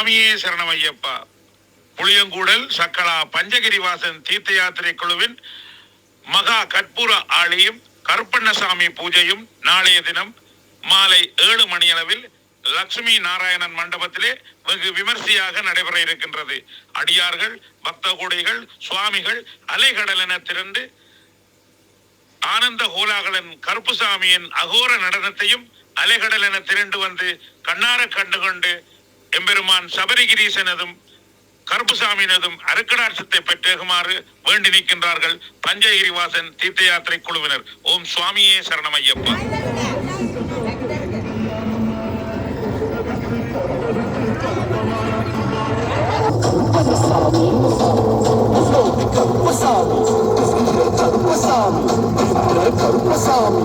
சுவாமியே சரணம் ஐயப்பா புளியங்கூடல் சக்கலா பஞ்சகிரிவாசன் தீர்த்த யாத்திரை குழுவின் மகா கற்பூர ஆலயம் கருப்பண்ணசாமி பூஜையும் நாளைய தினம் மாலை ஏழு மணியளவில் லட்சுமி நாராயணன் மண்டபத்திலே வெகு விமர்சையாக நடைபெற இருக்கின்றது. அடியார்கள் பக்த கோடிகள் சுவாமிகள் அலைகடல் என திரண்டு ஆனந்த ஹோலாகலன் கருப்புசாமியின் அகோர நடனத்தையும் அலைகடல் என திரண்டு வந்து கண்ணார கண்டு கொண்டு எம்பெருமான் சபரிகிரீசனதும் கருப்புசாமியினதும் அரக்கடாட்சத்தை பெற்றேகுமாறு வேண்டி நிற்கின்றார்கள் பஞ்சகிரிவாசன் தீர்த்த யாத்திரை குழுவினர். ஓம் சுவாமியே சரணமையப்பா. கருப்பசாமி கருப்பசாமி கருப்பசாமி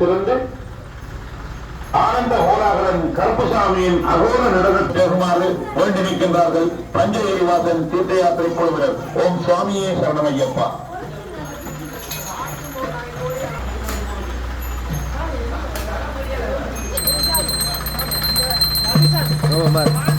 திறந்து ஆனந்த கோலாகலன் கருப்பசாமியின் அகோர நடனம் சேருமாறு வேண்டி நிற்கின்றார்கள் பஞ்சகிரிவாசன் தீர்த்த யாத்திரை குழுவினர். ஓம் சுவாமியே சரணமையப்பா. ஆமாம் பார்.